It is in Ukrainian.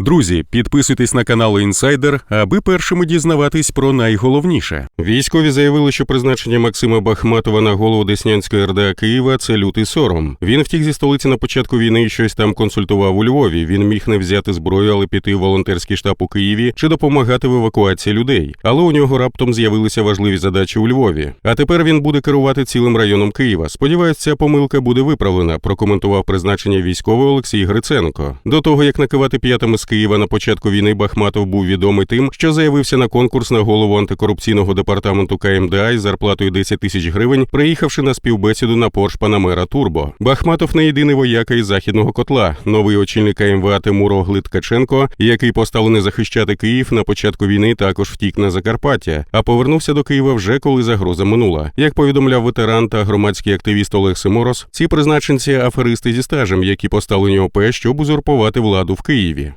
Друзі, підписуйтесь на канал Інсайдер, аби першими дізнаватись про найголовніше. Військові заявили, що призначення Максима Бахматова на голову Деснянської РДА Києва це лютий сором. Він втік зі столиці на початку війни і щось там консультував у Львові. Він міг не взяти зброю, але піти в волонтерський штаб у Києві чи допомагати в евакуації людей. Але у нього раптом з'явилися важливі задачі у Львові. А тепер він буде керувати цілим районом Києва. Сподіваюсь, ця помилка буде виправлена. Прокоментував призначення військовий Олексій Гриценко. До того як накивати п'ятами з Києва на початку війни Бахматов був відомий тим, що заявився на конкурс на голову антикорупційного департаменту КМДА із зарплатою 10 тисяч гривень, приїхавши на співбесіду на Порш Панамера Турбо. Бахматов не єдиний вояка із західного котла. Новий очільник КМВА Тимуро Глиткаченко, який поставлений захищати Київ на початку війни, також втік на Закарпаття, а повернувся до Києва вже коли загроза минула. Як повідомляв ветеран та громадський активіст Олег Симорос, ці призначенці аферисти зі стажем, які поставлені ОП, щоб узурпувати владу в Києві.